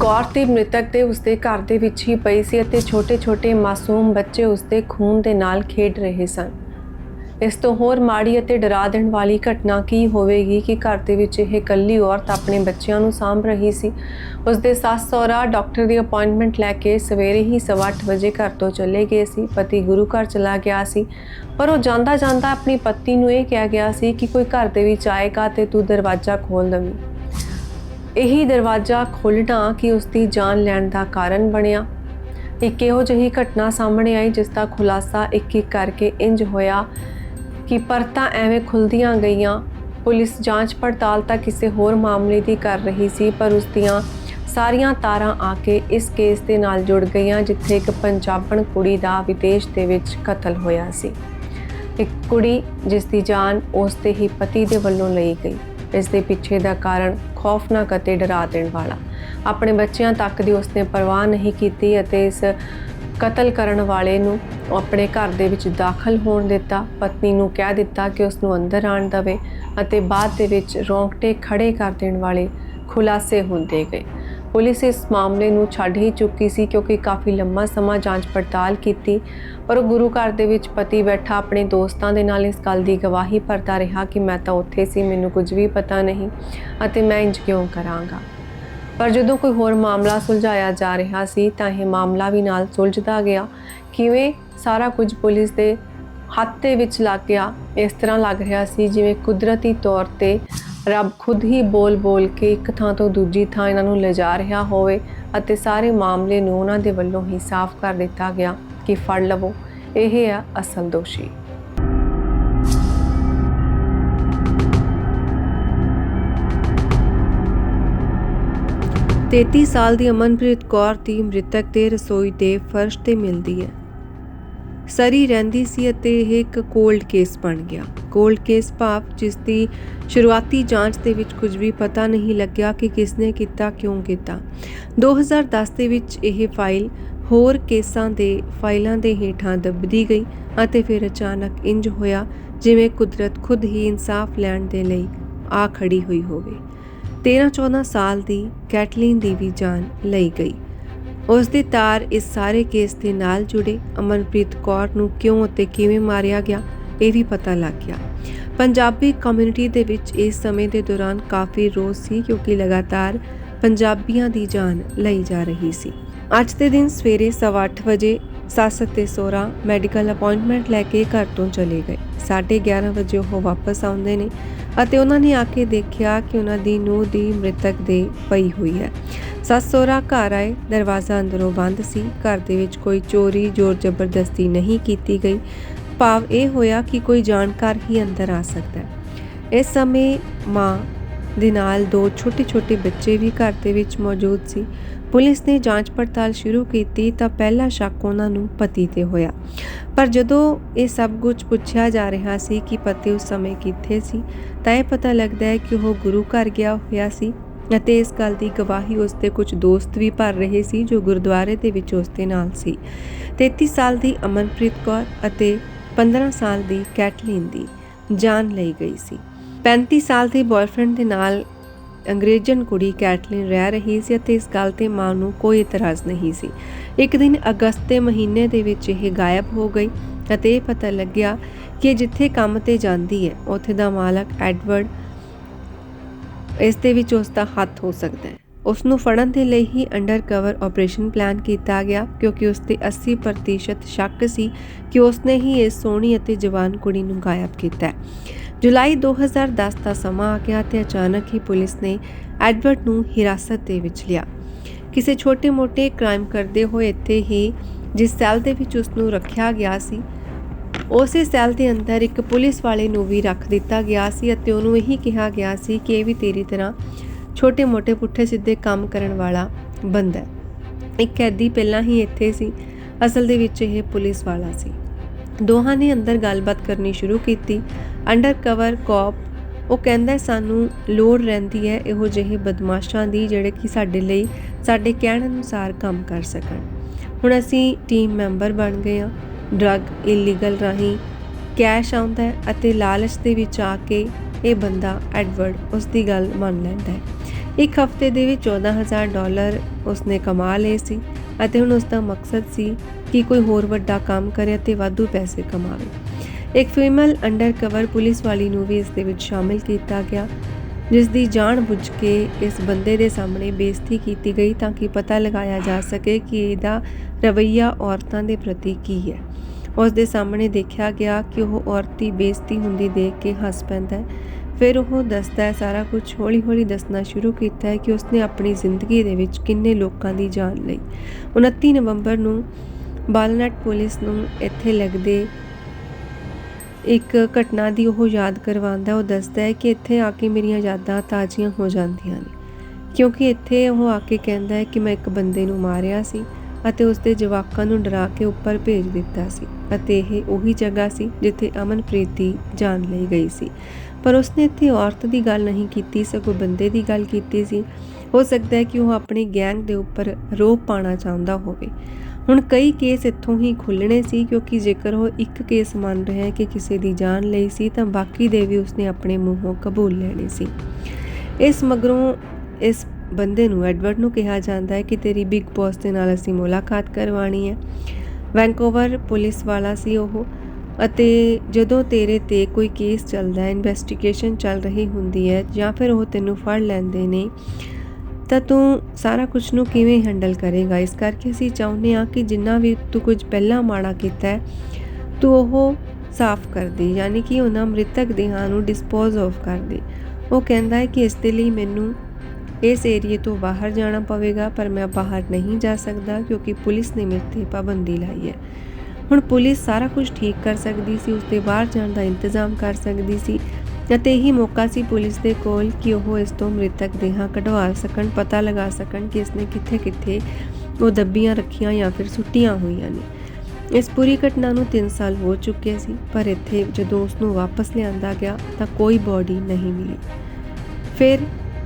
ਕੌਰ ਤੇ ਮ੍ਰਿਤਕ ਦੇ ਉਸਦੇ ਘਰ ਦੇ ਵਿੱਚ ਹੀ ਪਈ ਸੀ ਅਤੇ ਛੋਟੇ-ਛੋਟੇ ਮਾਸੂਮ ਬੱਚੇ ਉਸਦੇ ਖੂਨ ਦੇ ਨਾਲ ਖੇਡ ਰਹੇ ਸਨ। ਇਸ ਤੋਂ ਹੋਰ ਮਾੜੀ ਅਤੇ ਡਰਾ ਦੇਣ ਵਾਲੀ ਘਟਨਾ ਕੀ ਹੋਵੇਗੀ ਕਿ ਘਰ ਦੇ ਵਿੱਚ ਇਹ ਇਕੱਲੀ ਔਰਤ ਆਪਣੇ ਬੱਚਿਆਂ ਨੂੰ ਸਾਂਭ ਰਹੀ ਸੀ? ਉਸਦੇ ਸੱਸ ਸਹੁਰਾ ਡਾਕਟਰ ਦੀ ਅਪਾਇੰਟਮੈਂਟ ਲੈ ਕੇ ਸਵੇਰੇ ਹੀ 8:30 ਵਜੇ ਘਰ ਤੋਂ ਚਲੇ ਗਏ ਸੀ। ਪਤੀ ਗੁਰੂ ਘਰ ਚਲਾ ਗਿਆ ਸੀ। ਪਰ ਉਹ ਜਾਂਦਾ ਜਾਂਦਾ ਆਪਣੀ ਪਤਨੀ ਨੂੰ ਇਹ ਕਿਹਾ ਗਿਆ ਸੀ ਕਿ ਕੋਈ ਘਰ ਦੇ ਵਿੱਚ ਆਏਗਾ ਤੇ ਤੂੰ ਦਰਵਾਜ਼ਾ ਖੋਲ ਦਵੀਂ ਇਹੀ ਦਰਵਾਜ਼ਾ ਖੋਲ੍ਹਣਾ ਕਿ ਉਸ ਦੀ ਜਾਨ ਲੈਣ ਦਾ ਕਾਰਨ ਬਣਿਆ। ਇੱਕ ਇਹੋ ਜਿਹੀ ਘਟਨਾ ਸਾਹਮਣੇ ਆਈ ਜਿਸ ਦਾ ਖੁਲਾਸਾ ਇੱਕ ਇੱਕ ਕਰਕੇ ਇੰਜ ਹੋਇਆ ਕਿ ਪਰਤਾਂ ਐਵੇਂ ਖੁੱਲਦੀਆਂ ਗਈਆਂ। ਪੁਲਿਸ ਜਾਂਚ ਪੜਤਾਲ ਤਾਂ ਕਿਸੇ ਹੋਰ ਮਾਮਲੇ ਦੀ ਕਰ ਰਹੀ ਸੀ, ਪਰ ਉਸ ਦੀਆਂ ਸਾਰੀਆਂ ਤਾਰਾਂ ਆ ਕੇ ਇਸ ਕੇਸ ਦੇ ਨਾਲ ਜੁੜ ਗਈਆਂ, ਜਿੱਥੇ ਇੱਕ ਪੰਜਾਬਣ ਕੁੜੀ ਦਾ ਵਿਦੇਸ਼ ਦੇ ਵਿੱਚ ਕਤਲ ਹੋਇਆ ਸੀ। ਇੱਕ ਕੁੜੀ ਜਿਸ ਦੀ ਜਾਨ ਉਸ ਦੇ ਹੀ ਪਤੀ ਦੇ ਵੱਲੋਂ ਲਈ ਗਈ। ਇਸ ਦੇ ਪਿੱਛੇ ਦਾ ਕਾਰਨ ਖੌਫਨਾਕ ਅਤੇ ਡਰਾ ਦੇਣ ਵਾਲਾ। ਆਪਣੇ ਬੱਚਿਆਂ ਤੱਕ ਦੀ ਉਸਨੇ ਪਰਵਾਹ ਨਹੀਂ ਕੀਤੀ ਅਤੇ ਇਸ ਕਤਲ ਕਰਨ ਵਾਲੇ ਨੂੰ ਆਪਣੇ ਘਰ ਦੇ ਵਿੱਚ ਦਾਖਲ ਹੋਣ ਦਿੱਤਾ। ਪਤਨੀ ਨੂੰ ਕਹਿ ਦਿੱਤਾ ਕਿ ਉਸ ਨੂੰ ਅੰਦਰ ਆਣ ਦੇਵੇ ਅਤੇ ਬਾਅਦ ਦੇ ਵਿੱਚ ਰੌਂਗਟੇ ਖੜੇ ਕਰ ਦੇਣ ਵਾਲੇ ਖੁਲਾਸੇ ਹੁੰਦੇ ਗਏ। ਪੁਲਿਸ ਇਸ ਮਾਮਲੇ ਨੂੰ ਛੱਡ ਹੀ ਚੁੱਕੀ ਸੀ ਕਿਉਂਕਿ ਕਾਫੀ ਲੰਮਾ ਸਮਾਂ ਜਾਂਚ ਪੜਤਾਲ ਕੀਤੀ। ਪਰ ਉਹ ਗੁਰੂ ਘਰ ਦੇ ਵਿੱਚ ਪਤੀ ਬੈਠਾ ਆਪਣੇ ਦੋਸਤਾਂ ਦੇ ਨਾਲ ਇਸ ਗੱਲ ਦੀ ਗਵਾਹੀ ਭਰਦਾ ਰਿਹਾ ਕਿ ਮੈਂ ਤਾਂ ਉੱਥੇ ਸੀ, ਮੈਨੂੰ ਕੁਝ ਵੀ ਪਤਾ ਨਹੀਂ ਅਤੇ ਮੈਂ ਇੰਜ ਕਿਉਂ ਕਰਾਂਗਾ? ਪਰ ਜਦੋਂ ਕੋਈ ਹੋਰ ਮਾਮਲਾ ਸੁਲਝਾਇਆ ਜਾ ਰਿਹਾ ਸੀ ਤਾਂ ਇਹ ਮਾਮਲਾ ਵੀ ਨਾਲ ਸੁਲਝਦਾ ਗਿਆ। ਕਿਵੇਂ ਸਾਰਾ ਕੁਝ ਪੁਲਿਸ ਦੇ ਹੱਥ ਦੇ ਵਿੱਚ ਲੱਗ ਗਿਆ, ਇਸ ਤਰ੍ਹਾਂ ਲੱਗ ਰਿਹਾ ਸੀ ਜਿਵੇਂ ਕੁਦਰਤੀ ਤੌਰ ਤੇ ਰੱਬ ਖੁਦ ਹੀ ਬੋਲ-ਬੋਲ ਕੇ ਇੱਕ ਥਾਂ ਤੋਂ ਦੂਜੀ ਥਾਂ ਇਹਨਾਂ ਨੂੰ ਲਿਜਾ ਰਿਹਾ ਹੋਵੇ ਅਤੇ ਸਾਰੇ ਮਾਮਲੇ ਨੂੰ ਉਹਨਾਂ ਦੇ ਵੱਲੋਂ ਹੀ ਸਾਫ਼ ਕਰ ਦਿੱਤਾ ਗਿਆ ਕਿ ਫੜ ਲਵੋ। ਇਹ ਹੈ ਅਸਲ ਦੋਸ਼ੀ। 33 ਸਾਲ ਦੀ ਅਮਨਪ੍ਰੀਤ ਕੌਰ ਦੀ ਮ੍ਰਿਤਕ ਦੇ ਰਸੋਈ ਦੇ ਫਰਸ਼ ਤੇ ਮਿਲਦੀ ਹੈ। ਸਰੀ ਰਹਿੰਦੀ ਸੀ ਅਤੇ ਇਹ ਇੱਕ ਕੋਲਡ ਕੇਸ ਬਣ ਗਿਆ। ਕੋਲਡ ਕੇਸ ਭਾਵ ਜਿਸ ਦੀ ਸ਼ੁਰੂਆਤੀ ਜਾਂਚ ਦੇ ਵਿੱਚ ਕੁਝ ਵੀ ਪਤਾ ਨਹੀਂ ਲੱਗਿਆ ਕਿ ਕਿਸਨੇ ਕੀਤਾ, ਕਿਉਂ ਕੀਤਾ। 2010 ਦੇ ਵਿੱਚ ਇਹ ਫਾਈਲ ਹੋਰ ਕੇਸਾਂ ਦੇ ਫਾਈਲਾਂ ਦੇ ਹੇਠਾਂ ਦੱਬਦੀ ਗਈ ਅਤੇ ਫਿਰ ਅਚਾਨਕ ਇੰਜ ਹੋਇਆ ਜਿਵੇਂ ਕੁਦਰਤ ਖੁਦ ਹੀ ਇਨਸਾਫ ਲੈਣ ਦੇ ਲਈ ਆ ਖੜੀ ਹੋਈ ਹੋਵੇ। 13-14 ਸਾਲ ਦੀ ਕੈਟਲਿਨ ਦੀ ਵੀ ਜਾਨ ਲਈ ਗਈ। ਉਸ ਦੇ ਤਾਰ ਇਸ ਸਾਰੇ ਕੇਸ ਦੇ ਨਾਲ ਜੁੜੇ। ਅਮਨਪ੍ਰੀਤ ਕੌਰ ਨੂੰ ਕਿਉਂ ਅਤੇ ਕਿਵੇਂ ਮਾਰਿਆ ਗਿਆ, ਇਹ ਵੀ ਪਤਾ ਲੱਗ ਗਿਆ। ਪੰਜਾਬੀ ਕਮਿਊਨਿਟੀ ਦੇ ਵਿੱਚ ਇਸ ਸਮੇਂ ਦੇ ਦੌਰਾਨ ਕਾਫੀ ਰੋਸ ਸੀ ਕਿਉਂਕਿ ਲਗਾਤਾਰ ਪੰਜਾਬੀਆਂ ਦੀ ਜਾਨ ਲਈ ਜਾ ਰਹੀ ਸੀ। ਅੱਜ ਦੇ ਦਿਨ ਸਵੇਰੇ 8:30 ਵਜੇ ਸੱਸ ਅਤੇ ਸੋਹਰਾ ਮੈਡੀਕਲ ਅਪਾਇੰਟਮੈਂਟ ਲੈ ਕੇ ਘਰ ਤੋਂ ਚਲੇ ਗਏ। 11:30 ਵਜੇ ਉਹ ਵਾਪਸ ਆਉਂਦੇ ਨੇ ਅਤੇ ਉਹਨਾਂ ਨੇ ਆ ਕੇ ਦੇਖਿਆ ਕਿ ਉਹਨਾਂ ਦੀ ਨੂੰਹ ਦੀ ਮ੍ਰਿਤਕ ਦੇ ਪਈ ਹੋਈ ਹੈ। ਸੱਸ ਸਹੁਰਾ ਘਰ ਆਏ, ਦਰਵਾਜ਼ਾ ਅੰਦਰੋਂ ਬੰਦ ਸੀ, ਘਰ ਦੇ ਵਿੱਚ ਕੋਈ ਚੋਰੀ, ਜ਼ੋਰ ਜ਼ਬਰਦਸਤੀ ਨਹੀਂ ਕੀਤੀ ਗਈ। ਭਾਵ ਇਹ ਹੋਇਆ ਕਿ ਕੋਈ ਜਾਣਕਾਰ ਹੀ ਅੰਦਰ ਆ ਸਕਦਾ ਹੈ। ਇਸ ਸਮੇਂ ਮਾਂ ਦੇ ਨਾਲ ਦੋ ਛੋਟੇ-ਛੋਟੇ ਬੱਚੇ ਵੀ ਘਰ ਦੇ ਵਿੱਚ ਮੌਜੂਦ ਸੀ। ਪੁਲਿਸ ਨੇ ਜਾਂਚ ਪੜਤਾਲ ਸ਼ੁਰੂ ਕੀਤੀ ਤਾਂ ਪਹਿਲਾ ਸ਼ੱਕ ਉਹਨਾਂ ਨੂੰ ਪਤੀ ਤੇ ਹੋਇਆ। ਪਰ ਜਦੋਂ ਇਹ ਸਭ ਕੁਝ ਪੁੱਛਿਆ ਜਾ ਰਿਹਾ ਸੀ ਕਿ ਪਤੀ ਉਸ ਸਮੇਂ ਕਿੱਥੇ ਸੀ, ਤਾਂ ਇਹ ਪਤਾ ਲੱਗਦਾ ਹੈ ਕਿ ਉਹ ਗੁਰੂ ਘਰ ਗਿਆ ਹੋਇਆ ਸੀ ਅਤੇ ਇਸ ਗੱਲ ਦੀ ਗਵਾਹੀ ਉਸ ਦੇ ਕੁਝ ਦੋਸਤ ਵੀ ਭਰ ਰਹੇ ਸੀ ਜੋ ਗੁਰਦੁਆਰੇ ਦੇ ਵਿੱਚ ਉਸ ਦੇ ਨਾਲ ਸੀ। 33 ਸਾਲ ਦੀ ਅਮਨਪ੍ਰੀਤ ਕੌਰ ਅਤੇ 15 ਸਾਲ ਦੀ ਕੈਟਲਿਨ ਦੀ ਜਾਨ ਲਈ ਗਈ ਸੀ। 35 ਸਾਲ ਦੇ ਬॉयਫ੍ਰੈਂਡ ਦੇ ਨਾਲ ਅੰਗਰੇਜ਼ਨ ਕੁੜੀ ਕੈਟਲਿਨ ਰਹਿ ਰਹੀ ਸੀ ਅਤੇ ਇਸ ਗੱਲ ਤੇ ਮਾਂ ਨੂੰ ਕੋਈ ਇਤਰਾਜ਼ ਨਹੀਂ ਸੀ। ਇੱਕ ਦਿਨ ਅਗਸਤ ਦੇ ਮਹੀਨੇ ਦੇ ਵਿੱਚ ਇਹ ਗਾਇਬ ਹੋ ਗਈ ਅਤੇ ਇਹ ਪਤਾ ਲੱਗਿਆ ਕਿ ਜਿੱਥੇ ਕੰਮ ਤੇ ਜਾਂਦੀ ਹੈ, ਉੱਥੇ ਦਾ ਮਾਲਕ ਐਡਵਰਡ ਇਸ ਦੇ ਵਿੱਚ ਉਸ ਦਾ ਹੱਥ ਹੋ ਸਕਦਾ ਹੈ। ਉਸ ਨੂੰ ਫੜਨ ਦੇ ਲਈ ਹੀ ਅੰਡਰ ਕਵਰ ਆਪਰੇਸ਼ਨ ਪਲਾਨ ਕੀਤਾ ਗਿਆ ਕਿਉਂਕਿ ਉਸ ਤੇ 80% ਸ਼ੱਕ ਸੀ ਕਿ ਉਸ ਨੇ ਹੀ ਇਸ ਸੋਹਣੀ ਅਤੇ ਜਵਾਨ ਕੁੜੀ ਨੂੰ ਗਾਇਬ ਕੀਤਾ ਹੈ। ਜੁਲਾਈ 2010 ਦਾ ਸਮਾਂ ਆ ਗਿਆ ਤੇ ਅਚਾਨਕ ਹੀ ਪੁਲਿਸ ਨੇ ਐਡਵਰਡ ਨੂੰ ਹਿਰਾਸਤ ਦੇ ਵਿੱਚ ਲਿਆ। ਕਿਸੇ ਛੋਟੇ-ਮੋਟੇ ਕ੍ਰਾਈਮ ਕਰਦੇ ਹੋਏ ਇੱਥੇ ਹੀ ਜਿਸ ਸੈੱਲ ਦੇ ਵਿੱਚ ਉਸ ਨੂੰ ਰੱਖਿਆ ਗਿਆ ਸੀ, ਉਸੇ ਸੈੱਲ ਦੇ ਅੰਦਰ ਇੱਕ ਪੁਲਿਸ ਵਾਲੇ ਨੂੰ ਵੀ ਰੱਖ ਦਿੱਤਾ ਗਿਆ ਸੀ ਅਤੇ ਉਹਨੂੰ ਇਹੀ ਕਿਹਾ ਗਿਆ ਸੀ ਕਿ ਇਹ ਵੀ ਤੇਰੀ ਤਰ੍ਹਾਂ ਛੋਟੇ-ਮੋਟੇ ਪੁੱਠੇ ਸਿੱਧੇ ਕੰਮ ਕਰਨ ਵਾਲਾ ਬੰਦਾ ਹੈ। ਇੱਕ ਕੈਦੀ ਪਹਿਲਾਂ ਹੀ ਇੱਥੇ ਸੀ। ਅਸਲ ਦੇ ਵਿੱਚ ਇਹ ਪੁਲਿਸ ਵਾਲਾ ਸੀ। ਦੋਹਾਂ ਨੇ ਅੰਦਰ ਗੱਲਬਾਤ ਕਰਨੀ ਸ਼ੁਰੂ ਕੀਤੀ। ਅੰਡਰ ਕਵਰ ਕਾਪ ਉਹ ਕਹਿੰਦਾ, ਸਾਨੂੰ ਲੋੜ ਰਹਿੰਦੀ ਹੈ ਇਹੋ ਜਿਹੇ ਬਦਮਾਸ਼ਾਂ ਦੀ ਜਿਹੜੇ ਕਿ ਸਾਡੇ ਲਈ, ਸਾਡੇ ਕਹਿਣ ਅਨੁਸਾਰ ਕੰਮ ਕਰ ਸਕਣ। ਹੁਣ ਅਸੀਂ ਟੀਮ ਮੈਂਬਰ ਬਣ ਗਏ ਹਾਂ। ਡਰੱਗ ਇਲੀਗਲ ਰਾਹੀਂ ਕੈਸ਼ ਆਉਂਦਾ ਹੈ ਅਤੇ ਲਾਲਚ ਦੇ ਵਿੱਚ ਆ ਕੇ ਇਹ ਬੰਦਾ ਐਡਵਰਡ ਉਸ ਦੀ ਗੱਲ ਮੰਨ ਲੈਂਦਾ ਹੈ। ਇੱਕ ਹਫ਼ਤੇ ਦੇ ਵਿੱਚ 14000 ਡਾਲਰ ਉਸਨੇ ਕਮਾ ਲਏ ਸੀ। ਅਤੇ ਹੁਣ ਉਸ ਦਾ ਮਕਸਦ ਸੀ ਕਿ ਕੋਈ ਹੋਰ ਵੱਡਾ ਕੰਮ ਕਰੇ ਅਤੇ ਵਾਧੂ ਪੈਸੇ ਕਮਾਵੇ। ਇੱਕ ਫੀਮੇਲ ਅੰਡਰਕਵਰ ਪੁਲਿਸ ਵਾਲੀ ਨੂੰ ਵੀ ਇਸ ਦੇ ਵਿੱਚ ਸ਼ਾਮਿਲ ਕੀਤਾ ਗਿਆ, ਜਿਸ ਦੀ ਜਾਣ ਬੁੱਝ ਕੇ ਇਸ ਬੰਦੇ ਦੇ ਸਾਹਮਣੇ ਬੇਇੱਜ਼ਤੀ ਕੀਤੀ ਗਈ ਤਾਂ ਕਿ ਪਤਾ ਲਗਾਇਆ ਜਾ ਸਕੇ ਕਿ ਇਹਦਾ ਰਵੱਈਆ ਔਰਤਾਂ ਦੇ ਪ੍ਰਤੀ ਕੀ ਹੈ। ਉਸ ਦੇ ਸਾਹਮਣੇ ਦੇਖਿਆ ਗਿਆ ਕਿ ਉਹ ਔਰਤੀ ਦੀ ਬੇਇੱਜ਼ਤੀ ਹੁੰਦੀ ਦੇਖ ਕੇ ਹੱਸ ਪੈਂਦਾ ਹੈ। ਫਿਰ ਉਹ ਦੱਸਦਾ ਹੈ, ਸਾਰਾ ਕੁਝ ਹੌਲੀ-ਹੌਲੀ ਦੱਸਣਾ ਸ਼ੁਰੂ ਕੀਤਾ ਹੈ ਕਿ ਉਸਨੇ ਆਪਣੀ ਜ਼ਿੰਦਗੀ ਦੇ ਵਿੱਚ ਕਿੰਨੇ ਲੋਕਾਂ ਦੀ ਜਾਨ ਲਈ। 29 ਨਵੰਬਰ ਨੂੰ ਬਾਲਨਟ ਪੁਲਿਸ ਨੂੰ ਇੱਥੇ ਲੱਗਦੇ ਇੱਕ ਘਟਨਾ ਦੀ ਉਹ ਯਾਦ ਕਰਵਾਉਂਦਾ ਉਹ ਦੱਸਦਾ ਹੈ ਕਿ ਇੱਥੇ ਆ ਕੇ ਮੇਰੀਆਂ ਯਾਦਾਂ ਤਾਜ਼ੀਆਂ ਹੋ ਜਾਂਦੀਆਂ ਨੇ, ਕਿਉਂਕਿ ਇੱਥੇ ਉਹ ਆ ਕੇ ਕਹਿੰਦਾ ਹੈ ਕਿ ਮੈਂ ਇੱਕ ਬੰਦੇ ਨੂੰ ਮਾਰਿਆ ਸੀ ਅਤੇ ਉਸ ਦੇ ਜਵਾਕਾਂ ਨੂੰ ਡਰਾ ਕੇ ਉੱਪਰ ਭੇਜ ਦਿੱਤਾ ਸੀ ਅਤੇ ਇਹ ਉਹੀ ਜਗ੍ਹਾ ਸੀ ਜਿੱਥੇ ਅਮਨਪ੍ਰੀਤ ਦੀ ਜਾਨ ਲਈ ਗਈ ਸੀ। ਪਰ ਉਸਨੇ ਇੱਥੇ ਔਰਤ ਦੀ ਗੱਲ ਨਹੀਂ ਕੀਤੀ, ਸਗੋਂ ਬੰਦੇ ਦੀ ਗੱਲ ਕੀਤੀ ਸੀ। ਹੋ ਸਕਦਾ ਹੈ ਕਿ ਉਹ ਆਪਣੀ ਗੈਂਗ ਦੇ ਉੱਪਰ ਰੋਪ ਪਾਣਾ ਚਾਹੁੰਦਾ ਹੋਵੇ। ਹੁਣ ਕਈ ਕੇਸ ਇੱਥੋਂ ਹੀ ਖੁੱਲਣੇ ਸੀ, ਕਿਉਂਕਿ ਜੇਕਰ ਉਹ ਇੱਕ ਕੇਸ ਮੰਨ ਰਿਹਾ ਹੈ ਕਿ ਕਿਸੇ ਦੀ ਜਾਨ ਲਈ ਸੀ, ਤਾਂ ਬਾਕੀ ਦੇ ਵੀ ਉਸਨੇ ਆਪਣੇ ਮੂੰਹੋਂ ਕਬੂਲ ਲੈਣੇ ਸੀ। ਇਸ ਮਗਰੋਂ ਇਸ ਬੰਦੇ ਨੂੰ ਐਡਵਰਡ ਨੂੰ ਕਿਹਾ ਜਾਂਦਾ ਹੈ ਕਿ ਤੇਰੀ ਬਿਗ ਬੌਸ ਦੇ ਨਾਲ ਅਸੀਂ ਮੁਲਾਕਾਤ ਕਰਵਾਣੀ ਹੈ। ਵੈਂਕੂਵਰ ਪੁਲਿਸ ਵਾਲਾ ਸੀ ਉਹ। ਅਤੇ ਜਦੋਂ ਤੇਰੇ ਤੇ ਕੋਈ ਕੇਸ ਚੱਲਦਾ ਇਨਵੈਸਟੀਗੇਸ਼ਨ ਚੱਲ ਰਹੀ ਹੁੰਦੀ ਹੈ ਜਾਂ ਫਿਰ ਉਹ ਤੈਨੂੰ ਫੜ ਲੈਂਦੇ ਨੇ, ਤਾਂ ਤੂੰ ਸਾਰਾ ਕੁਝ ਨੂੰ ਕਿਵੇਂ ਹੈਂਡਲ ਕਰੇਗਾ? ਇਸ ਕਰਕੇ ਅਸੀਂ ਚਾਹੁੰਦੇ ਹਾਂ ਕਿ ਜਿੰਨਾ ਵੀ ਤੂੰ ਕੁਝ ਪਹਿਲਾਂ ਮਾੜਾ ਕੀਤਾ ਤੂੰ ਉਹ ਸਾਫ਼ ਕਰ ਦੇ, ਯਾਨੀ ਕਿ ਉਹਨਾਂ ਮ੍ਰਿਤਕ ਦੇਹਾਂ ਨੂੰ ਡਿਸਪੋਜ਼ ਆਫ ਕਰ ਦੇ। ਉਹ ਕਹਿੰਦਾ ਹੈ ਕਿ ਇਸ ਦੇ ਲਈ ਮੈਨੂੰ ਇਸ ਏਰੀਏ ਤੋਂ ਬਾਹਰ ਜਾਣਾ ਪਵੇਗਾ, ਪਰ ਮੈਂ ਬਾਹਰ ਨਹੀਂ ਜਾ ਸਕਦਾ ਕਿਉਂਕਿ ਪੁਲਿਸ ਨੇ ਮੇਰੇ ਤੇ ਪਾਬੰਦੀ ਲਾਈ ਹੈ। ਹੁਣ ਪੁਲਿਸ ਸਾਰਾ ਕੁਝ ਠੀਕ ਕਰ ਸਕਦੀ ਸੀ ਉਸ ਦੇ ਬਾਹਰ ਜਾਣ ਦਾ ਇੰਤਜ਼ਾਮ ਕਰ ਸਕਦੀ ਸੀ ਅਤੇ ਇਹੀ ਮੌਕਾ ਸੀ ਪੁਲਿਸ ਦੇ ਕੋਲ ਕਿ ਉਹ ਇਸ ਤੋਂ ਮ੍ਰਿਤਕ ਦੇਹਾਂ ਕਢਵਾ ਸਕਣ, ਪਤਾ ਲਗਾ ਸਕਣ ਕਿ ਇਸਨੇ ਕਿੱਥੇ-ਕਿੱਥੇ ਉਹ ਦੱਬੀਆਂ ਰੱਖੀਆਂ ਜਾਂ ਫਿਰ ਸੁੱਟੀਆਂ ਹੋਈਆਂ ਨੇ। ਇਸ ਪੂਰੀ ਘਟਨਾ ਨੂੰ 3 ਸਾਲ ਹੋ ਚੁੱਕੇ ਸੀ, ਪਰ ਇੱਥੇ ਜਦੋਂ ਉਸ ਨੂੰ ਵਾਪਸ ਲਿਆਂਦਾ ਗਿਆ ਤਾਂ ਕੋਈ ਬੋਡੀ ਨਹੀਂ ਮਿਲੀ। ਫਿਰ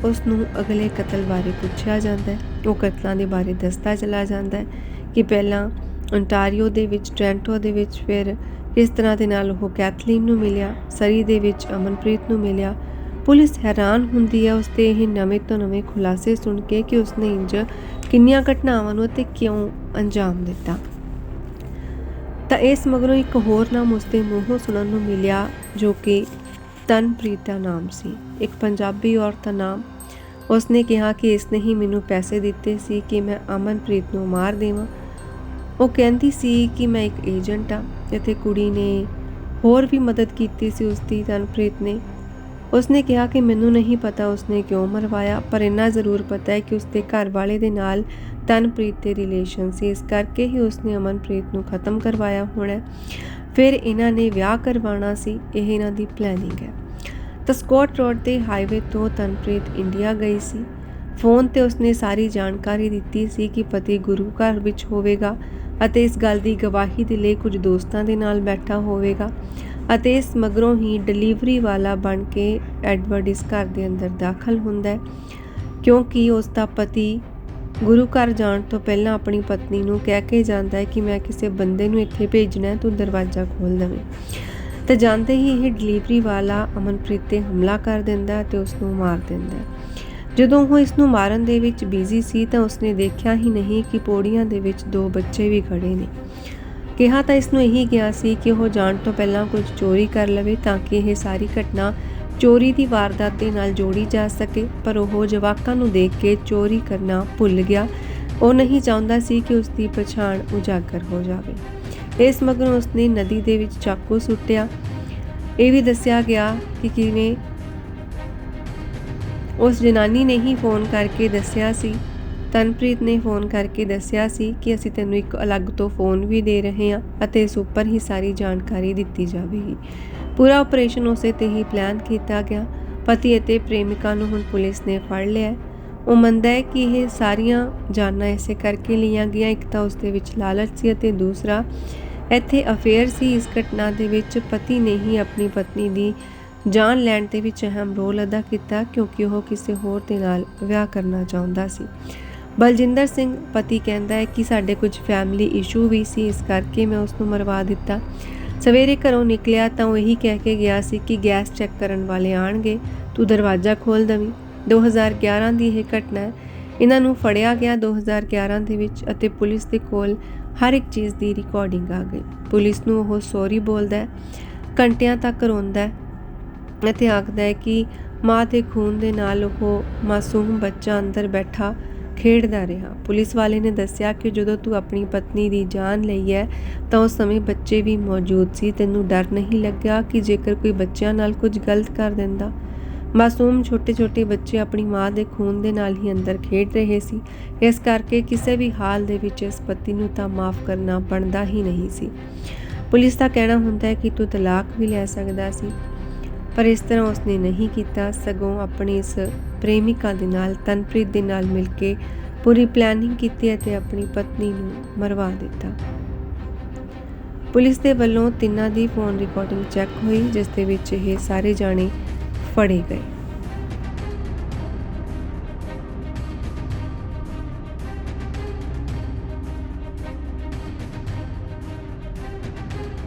ਉਸ ਨੂੰ ਅਗਲੇ ਕਤਲ ਬਾਰੇ ਪੁੱਛਿਆ ਜਾਂਦਾ ਹੈ, ਉਹ ਕਤਲਾਂ ਦੇ ਬਾਰੇ ਦੱਸਦਾ ਚਲਾ ਜਾਂਦਾ ਹੈ ਕਿ ਪਹਿਲਾਂ ontario ਦੇ ਵਿੱਚ, ਟ੍ਰੈਂਟੋ ਦੇ ਵਿੱਚ ਫਿਰ ਕਿਸ ਤਰ੍ਹਾਂ ਦੇ ਨਾਲ ਉਹ ਕੈਥਲੀਨ ਨੂੰ ਮਿਲਿਆ, ਸਰੀ ਦੇ ਵਿੱਚ ਅਮਨਪ੍ਰੀਤ ਨੂੰ ਮਿਲਿਆ। ਪੁਲਿਸ ਹੈਰਾਨ ਹੁੰਦੀ ਹੈ ਉਸ ਤੇ ਇਹ ਨਵੇਂ ਤੋਂ ਨਵੇਂ ਖੁਲਾਸੇ ਸੁਣ ਕੇ ਕਿ ਉਸਨੇ ਇੰਜ ਕਿੰਨੀਆਂ ਘਟਨਾਵਾਂ ਨੂੰ ਤੇ ਕਿਉਂ ਅੰਜਾਮ ਦਿੱਤਾ। ਤਾਂ ਇਸ ਮਗਰੋਂ ਇੱਕ ਹੋਰ ਨਾਮ ਉਸਦੇ ਮੂੰਹੋਂ ਸੁਣਨ ਨੂੰ ਮਿਲਿਆ, ਜੋ ਕਿ ਤਨਪ੍ਰੀਤ ਦਾ ਨਾਮ ਸੀ। ਇੱਕ ਪੰਜਾਬੀ ਔਰਤ ਦਾ ਨਾਮ। ਉਸਨੇ ਕਿਹਾ ਕਿ ਇਸਨੇ ਹੀ ਮੈਨੂੰ ਪੈਸੇ ਦਿੱਤੇ ਸੀ ਕਿ ਮੈਂ ਅਮਨਪ੍ਰੀਤ ਨੂੰ ਮਾਰ ਦੇਵਾਂ। ਉਹ ਕਹਿੰਦੀ ਸੀ ਕਿ ਮੈਂ ਇੱਕ ਏਜੰਟ ਆ ਅਤੇ ਕੁੜੀ ਨੇ ਹੋਰ ਵੀ ਮਦਦ ਕੀਤੀ ਸੀ ਉਸ ਦੀ, ਤਨਪ੍ਰੀਤ ਨੇ। ਉਸਨੇ ਕਿਹਾ ਕਿ ਮੈਨੂੰ ਨਹੀਂ ਪਤਾ ਉਸਨੇ ਕਿਉਂ ਮਰਵਾਇਆ, ਪਰ ਇੰਨਾ ਜ਼ਰੂਰ ਪਤਾ ਹੈ ਕਿ ਉਸਦੇ ਘਰ ਵਾਲੇ ਦੇ ਨਾਲ ਤਨਪ੍ਰੀਤ ਦੇ ਰਿਲੇਸ਼ਨ ਸੀ। ਇਸ ਕਰਕੇ ਹੀ ਉਸਨੇ ਅਮਨਪ੍ਰੀਤ ਨੂੰ ਖਤਮ ਕਰਵਾਇਆ ਹੋਣਾ ਫਿਰ ਇਹਨਾਂ ਨੇ ਵਿਆਹ ਕਰਵਾਉਣਾ ਸੀ। ਇਹ ਇਹਨਾਂ ਦੀ ਪਲੈਨਿੰਗ ਹੈ। ਤਾਂ ਸਕੌਟ ਰੋਡ ਤੇ ਹਾਈਵੇ ਤੋਂ ਤਨਪ੍ਰੀਤ ਇੰਡੀਆ ਗਈ ਸੀ। ਫੋਨ ਤੇ ਉਸਨੇ ਸਾਰੀ ਜਾਣਕਾਰੀ ਦਿੱਤੀ ਸੀ ਕਿ ਪਤੀ ਗੁਰੂ ਘਰ ਵਿੱਚ ਹੋਵੇਗਾ ਅਤੇ ਇਸ ਗੱਲ ਦੀ ਗਵਾਹੀ ਦੇ ਲਈ ਕੁਝ ਦੋਸਤਾਂ ਦੇ ਨਾਲ ਬੈਠਾ ਹੋਵੇਗਾ ਅਤੇ ਇਸ ਮਗਰੋਂ ਹੀ ਡਿਲੀਵਰੀ ਵਾਲਾ ਬਣ ਕੇ ਐਡਵਰਡ ਇਸ ਘਰ ਦੇ ਅੰਦਰ ਦਾਖਲ ਹੁੰਦਾ ਹੈ, ਕਿਉਂਕਿ ਉਸ ਦਾ ਪਤੀ ਗੁਰੂ ਘਰ ਜਾਣ ਤੋਂ ਪਹਿਲਾਂ ਆਪਣੀ ਪਤਨੀ ਨੂੰ ਕਹਿ ਕੇ ਜਾਂਦਾ ਹੈ ਕਿ ਮੈਂ ਕਿਸੇ ਬੰਦੇ ਨੂੰ ਇੱਥੇ ਭੇਜਣਾ ਹੈ, ਤੂੰ ਦਰਵਾਜ਼ਾ ਖੋਲ ਦੇਵੇਂ ਤੇ ਜਾਂਦੇ ਹੀ ਇਹ ਡਿਲੀਵਰੀ ਵਾਲਾ ਅਮਨਪ੍ਰੀਤ ਤੇ ਹਮਲਾ ਕਰ ਦਿੰਦਾ ਹੈ ਤੇ ਉਸ ਨੂੰ ਮਾਰ ਦਿੰਦਾ ਜਦੋਂ ਉਹ ਇਸ ਨੂੰ ਮਾਰਨ ਦੇ ਵਿੱਚ ਬਿਜ਼ੀ ਸੀ ਤਾਂ ਉਸਨੇ ਦੇਖਿਆ ਹੀ ਨਹੀਂ ਕਿ ਪੌੜੀਆਂ ਦੇ ਵਿੱਚ ਦੋ ਬੱਚੇ ਵੀ ਖੜੇ ਨੇ। ਕਿਹਾ ਤਾਂ ਇਸ ਨੂੰ ਇਹੀ ਗਿਆ ਸੀ ਕਿ ਉਹ ਜਾਣ ਤੋਂ ਪਹਿਲਾਂ ਕੁਝ ਚੋਰੀ ਕਰ ਲਵੇ ਤਾਂ ਕਿ ਇਹ ਸਾਰੀ ਘਟਨਾ ਚੋਰੀ ਦੀ ਵਾਰਦਾਤ ਦੇ ਨਾਲ ਜੋੜੀ ਜਾ ਸਕੇ। ਪਰ ਉਹ ਜਵਾਕਾਂ ਨੂੰ ਦੇਖ ਕੇ ਚੋਰੀ ਕਰਨਾ ਭੁੱਲ ਗਿਆ। ਉਹ ਨਹੀਂ ਚਾਹੁੰਦਾ ਸੀ ਕਿ ਉਸ ਦੀ ਪਛਾਣ ਉਜਾਗਰ ਹੋ ਜਾਵੇ। ਇਸ ਮਗਰੋਂ ਉਸਨੇ ਨਦੀ ਦੇ ਵਿੱਚ ਚਾਕੂ ਸੁੱਟਿਆ। ਇਹ ਵੀ ਦੱਸਿਆ ਗਿਆ ਕਿ ਕਿਵੇਂ ਉਸ ਜਨਾਨੀ ਨੇ ਹੀ ਫੋਨ ਕਰਕੇ ਦੱਸਿਆ ਸੀ। ਤਨਪ੍ਰੀਤ ਨੇ ਫੋਨ ਕਰਕੇ ਦੱਸਿਆ ਸੀ ਕਿ ਅਸੀਂ ਤੈਨੂੰ ਇੱਕ ਅਲੱਗ ਤੋਂ ਫੋਨ ਵੀ ਦੇ ਰਹੇ ਹਾਂ ਅਤੇ ਇਸ ਉੱਪਰ ਹੀ ਸਾਰੀ ਜਾਣਕਾਰੀ ਦਿੱਤੀ ਜਾਵੇਗੀ। ਪੂਰਾ ਆਪਰੇਸ਼ਨ ਉਸੇ ਤੇ ਹੀ ਪਲਾਨ ਕੀਤਾ ਗਿਆ। ਪਤੀ ਅਤੇ ਪ੍ਰੇਮਿਕਾ ਨੂੰ ਹੁਣ ਪੁਲਿਸ ਨੇ ਫੜ ਲਿਆ। ਉਹ ਮੰਨਦਾ ਹੈ ਕਿ ਇਹ ਸਾਰੀਆਂ ਜਾਨਾਂ ਇਸੇ ਕਰਕੇ ਲਈਆਂ ਗਈਆਂ, ਇੱਕ ਤਾਂ ਉਸ ਦੇ ਵਿੱਚ ਲਾਲਚ ਸੀ ਅਤੇ ਦੂਸਰਾ, ਇੱਥੇ ਅਫੇਅਰ ਸੀ। ਇਸ ਘਟਨਾ ਦੇ ਵਿੱਚ ਪਤੀ ਨੇ ਹੀ ਆਪਣੀ ਪਤਨੀ ਦੀ ਜਾਨ ਲੈਣ ਦੇ ਵਿੱਚ ਅਹਿਮ ਰੋਲ ਅਦਾ ਕੀਤਾ ਕਿਉਂਕਿ ਉਹ ਕਿਸੇ ਹੋਰ ਦੇ ਨਾਲ ਵਿਆਹ ਕਰਨਾ ਚਾਹੁੰਦਾ ਸੀ। ਬਲਜਿੰਦਰ ਸਿੰਘ ਪਤੀ ਕਹਿੰਦਾ ਹੈ ਕਿ ਸਾਡੇ ਕੁਝ ਫੈਮਿਲੀ ਇਸ਼ੂ ਵੀ ਸੀ, ਇਸ ਕਰਕੇ ਮੈਂ ਉਸ ਨੂੰ ਮਰਵਾ ਦਿੱਤਾ। ਸਵੇਰੇ ਘਰੋਂ ਨਿਕਲਿਆ ਤਾਂ ਉਹ ਇਹੀ ਕਹਿ ਕੇ ਗਿਆ ਸੀ ਕਿ ਗੈਸ ਚੈੱਕ ਕਰਨ ਵਾਲੇ ਆਣਗੇ ਤੂੰ ਦਰਵਾਜ਼ਾ ਖੋਲ ਦਵੀਂ। 2011 ਦੀ ਇਹ ਘਟਨਾ ਹੈ। ਇਹਨਾਂ ਨੂੰ ਫੜਿਆ ਗਿਆ 2011 ਦੇ ਵਿੱਚ ਅਤੇ ਪੁਲਿਸ ਦੇ ਕੋਲ ਹਰ ਇੱਕ ਚੀਜ਼ ਦੀ ਰਿਕਾਰਡਿੰਗ ਆ ਗਈ। ਪੁਲਿਸ ਨੂੰ ਉਹ ਸੌਰੀ ਬੋਲਦਾ ਹੈ। ਘੰਟਿਆਂ ਤੱਕ ਰੋਂਦਾ ਹੈ। ਇੱਥੇ ਆਖਦਾ ਹੈ ਕਿ ਮਾਂ ਦੇ ਖੂਨ ਦੇ ਨਾਲ ਉਹ ਮਾਸੂਮ ਬੱਚਾ ਅੰਦਰ ਬੈਠਾ ਖੇਡਦਾ ਰਿਹਾ। ਪੁਲਿਸ ਵਾਲੇ ਨੇ ਦੱਸਿਆ ਕਿ ਜਦੋਂ ਤੂੰ ਆਪਣੀ ਪਤਨੀ ਦੀ ਜਾਨ ਲਈ ਹੈ, ਤਾਂ ਉਸ ਸਮੇਂ ਬੱਚੇ ਵੀ ਮੌਜੂਦ ਸੀ। ਤੈਨੂੰ ਡਰ ਨਹੀਂ ਲੱਗਿਆ ਕਿ ਜੇਕਰ ਕੋਈ ਬੱਚਿਆਂ ਨਾਲ ਕੁਝ ਗਲਤ ਕਰ ਦਿੰਦਾ? ਮਾਸੂਮ ਛੋਟੇ-ਛੋਟੇ ਬੱਚੇ ਆਪਣੀ ਮਾਂ ਦੇ ਖੂਨ ਦੇ ਨਾਲ ਹੀ ਅੰਦਰ ਖੇਡ ਰਹੇ ਸੀ। ਇਸ ਕਰਕੇ ਕਿਸੇ ਵੀ ਹਾਲ ਦੇ ਵਿੱਚ ਇਸ ਪਤੀ ਨੂੰ ਤਾਂ ਮਾਫ ਕਰਨਾ ਬਣਦਾ ਹੀ ਨਹੀਂ ਸੀ। ਪੁਲਿਸ ਦਾ ਕਹਿਣਾ ਹੁੰਦਾ ਹੈ ਕਿ ਤੂੰ ਤਲਾਕ ਵੀ ਲੈ ਸਕਦਾ ਸੀ। ਪਰ ਇਸ ਤਰ੍ਹਾਂ ਉਸਨੇ ਨਹੀਂ ਕੀਤਾ। ਸਗੋਂ ਆਪਣੀ ਇਸ ਪ੍ਰੇਮਿਕਾ ਦੇ ਨਾਲ, ਤਨਪ੍ਰੀਤ ਦੇ ਨਾਲ ਮਿਲ ਕੇ ਪੂਰੀ ਪਲੈਨਿੰਗ ਕੀਤੀ ਅਤੇ ਆਪਣੀ ਪਤਨੀ ਨੂੰ ਮਰਵਾ ਦਿੱਤਾ। ਪੁਲਿਸ ਦੇ ਵੱਲੋਂ ਤਿੰਨਾਂ ਦੀ ਫੋਨ ਰਿਕਾਰਡਿੰਗ ਚੈੱਕ ਹੋਈ, ਜਿਸ ਦੇ ਵਿੱਚ ਇਹ ਸਾਰੇ ਜਾਣੇ ਫੜੇ ਗਏ।